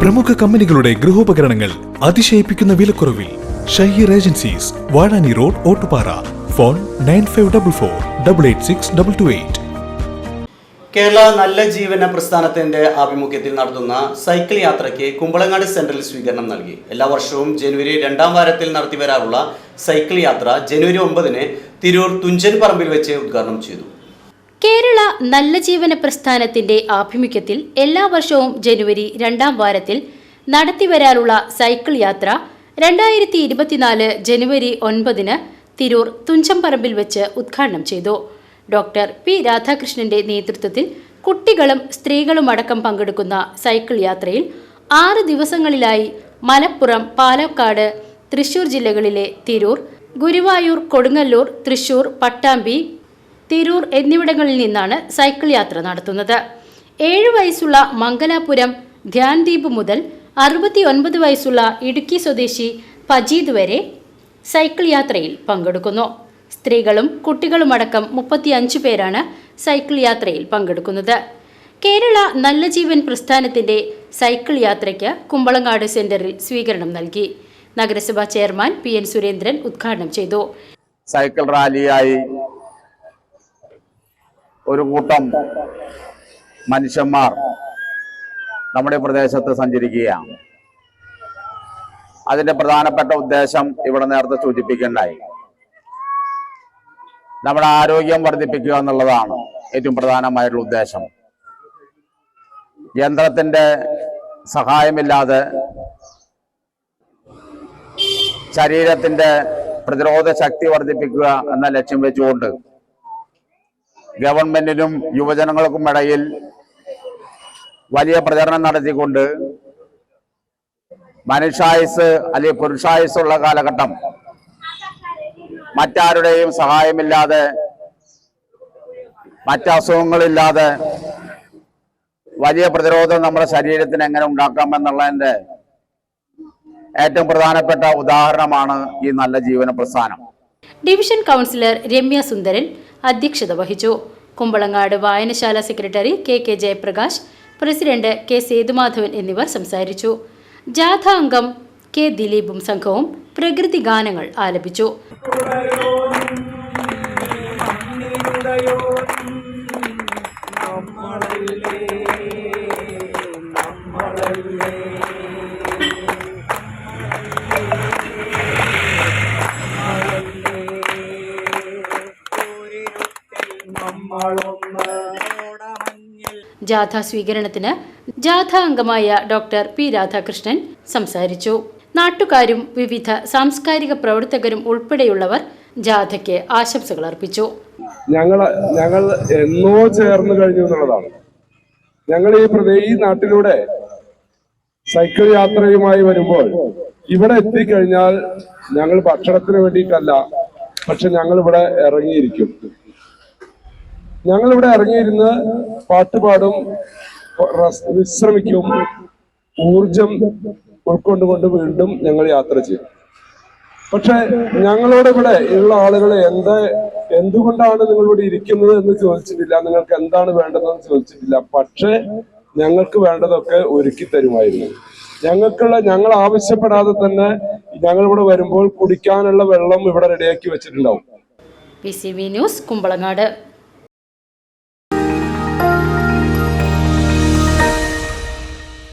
പ്രമുഖ കമ്പനികളുടെ ഗൃഹോപകരണങ്ങൾ അതിശയിപ്പിക്കുന്ന വിലക്കുറവിൽ Shaheer agencies Vazhani road Ottupara. Phone nine five double four double eight six double two eight. Kerala നല്ല ജീവന പ്രസ്ഥാനത്തിന്റെ ആഭിമുഖ്യത്തിൽ നടത്തുന്ന സൈക്കിൾ യാത്രയ്ക്ക് കുമ്പളങ്ങാട് സെന്ററിൽ സ്വീകരണം നൽകി. എല്ലാ വർഷവും ജനുവരി രണ്ടാം വാരത്തിൽ നടത്തിവരാറുള്ള സൈക്കിൾ യാത്ര ജനുവരി ഒമ്പതിന് തിരൂർ തുഞ്ചൻ പറമ്പിൽ വെച്ച് ഉദ്ഘാടനം ചെയ്തു. കേരള നല്ല ജീവന പ്രസ്ഥാനത്തിന്റെ ആഭിമുഖ്യത്തിൽ എല്ലാ വർഷവും ജനുവരി രണ്ടാം വാരത്തിൽ നടത്തിവരാറുള്ള സൈക്കിൾ യാത്ര രണ്ടായിരത്തി ഇരുപത്തിനാല് ജനുവരി ഒൻപതിന് തിരൂർ തുഞ്ചംപറമ്പിൽ വെച്ച് ഉദ്ഘാടനം ചെയ്തു. ഡോക്ടർ പി രാധാകൃഷ്ണന്റെ നേതൃത്വത്തിൽ കുട്ടികളും സ്ത്രീകളും അടക്കം പങ്കെടുക്കുന്ന സൈക്കിൾ യാത്രയിൽ ആറ് ദിവസങ്ങളിലായി മലപ്പുറം പാലക്കാട് തൃശൂർ ജില്ലകളിലെ തിരൂർ ഗുരുവായൂർ കൊടുങ്ങല്ലൂർ തൃശൂർ പട്ടാമ്പി തിരൂർ എന്നിവിടങ്ങളിൽ നിന്നാണ് സൈക്കിൾ യാത്ര നടത്തുന്നത്. ഏഴ് വയസ്സുള്ള മംഗലാപുരം ധ്യാൻദീപ് മുതൽ അറുപത്തിയൊൻപത് വയസ്സുള്ള ഇടുക്കി സ്വദേശി ഫജീദ് വരെ സൈക്കിൾ യാത്രയിൽ പങ്കെടുക്കുന്നു. സ്ത്രീകളും കുട്ടികളുമടക്കം മുപ്പത്തിയഞ്ച് പേരാണ് സൈക്കിൾ യാത്രയിൽ പങ്കെടുക്കുന്നത്. കേരള നല്ല ജീവൻ പ്രസ്ഥാനത്തിന്റെ സൈക്കിൾ യാത്രയ്ക്ക് കുമ്പളങ്ങാട് സെന്ററിൽ സ്വീകരണം നൽകി. നഗരസഭാ ചെയർമാൻ പി എൻ സുരേന്ദ്രൻ ഉദ്ഘാടനം ചെയ്തു. സൈക്കിൾ റാലിയായി ഒരു കൂട്ടം മനുഷ്യന്മാർ നമ്മുടെ പ്രദേശത്ത് സഞ്ചരിക്കുകയാണ്. അതിന്റെ പ്രധാനപ്പെട്ട ഉദ്ദേശം ഇവിടെ നേരത്തെ സൂചിപ്പിക്കേണ്ടായി. നമ്മുടെ ആരോഗ്യം വർദ്ധിപ്പിക്കുക എന്നുള്ളതാണ് ഏറ്റവും പ്രധാനമായിട്ടുള്ള ഉദ്ദേശം. യന്ത്രത്തിന്റെ സഹായമില്ലാതെ ശരീരത്തിന്റെ പ്രതിരോധ ശക്തി വർദ്ധിപ്പിക്കുക എന്ന ലക്ഷ്യം വെച്ചുകൊണ്ട് ഗവൺമെന്റിനും യുവജനങ്ങൾക്കും ഇടയിൽ വലിയ പ്രചരണം നടത്തിക്കൊണ്ട് മനുഷ്യായുസ് അല്ലെങ്കിൽ പുരുഷായുസ്സുള്ള കാലഘട്ടം മറ്റാരുടെയും സഹായമില്ലാതെ മറ്റസുഖങ്ങളില്ലാതെ വലിയ പ്രതിരോധം നമ്മുടെ ശരീരത്തിന് എങ്ങനെ ഉണ്ടാക്കാം എന്നുള്ളതിന്റെ ഏറ്റവും പ്രധാനപ്പെട്ട ഉദാഹരണമാണ് ഈ നല്ല ജീവന പ്രസ്ഥാനം. ഡിവിഷൻ കൗൺസിലർ രമ്യ സുന്ദരൻ അധ്യക്ഷത വഹിച്ചു. കുമ്പളങ്ങാട് വായനശാല secretary K K Jayaprakash president K Sethumadhavan എന്നിവർ സംസാരിച്ചു. ജാഥ അംഗം കെ ദിലീപും സംഘവും പ്രകൃതി ഗാനങ്ങൾ ആലപിച്ചു. ജാഥ സ്വീകരണത്തിന് ജാഥ അംഗമായ ഡോക്ടർ പി രാധാകൃഷ്ണൻ സംസാരിച്ചു. നാട്ടുകാരും വിവിധ സാംസ്കാരിക പ്രവർത്തകരും ഉൾപ്പെടെയുള്ളവർ ജാഥയ്ക്ക് ആശംസകൾ അർപ്പിച്ചു. ഞങ്ങൾ ഞങ്ങൾ എന്നോ ചേർന്ന് കഴിഞ്ഞു എന്നുള്ളതാണ്. ഞങ്ങൾ ഈ പ്രദേശ ഈ നാട്ടിലൂടെ സൈക്കിൾ യാത്രയുമായി വരുമ്പോൾ ഇവിടെ എത്തിക്കഴിഞ്ഞാൽ ഞങ്ങൾ ഭക്ഷണത്തിന് വേണ്ടിയിട്ടല്ല പക്ഷെ ഞങ്ങൾ ഇവിടെ ഇറങ്ങിയിരിക്കും. ഞങ്ങൾ ഇവിടെ ഇറങ്ങിയിരുന്ന് പാട്ടുപാടും വിശ്രമിക്കും ഊർജം ഉൾക്കൊണ്ടുകൊണ്ട് വീണ്ടും ഞങ്ങൾ യാത്ര ചെയ്യും. പക്ഷെ ഞങ്ങളോട് ഇവിടെ ഉള്ള ആളുകൾ എന്ത് എന്തുകൊണ്ടാണ് നിങ്ങൾ ഇവിടെ ഇരിക്കുന്നത് എന്ന് ചോദിച്ചിട്ടില്ല നിങ്ങൾക്ക് എന്താണ് വേണ്ടതെന്ന് ചോദിച്ചിട്ടില്ല. പക്ഷെ ഞങ്ങൾക്ക് വേണ്ടതൊക്കെ ഒരുക്കി തരുമായിരുന്നു. ഞങ്ങൾക്കുള്ള ഞങ്ങൾ ആവശ്യപ്പെടാതെ തന്നെ ഞങ്ങൾ ഇവിടെ വരുമ്പോൾ കുടിക്കാനുള്ള വെള്ളം ഇവിടെ റെഡിയാക്കി വെച്ചിട്ടുണ്ടാവും. P C B news Kumbalangad.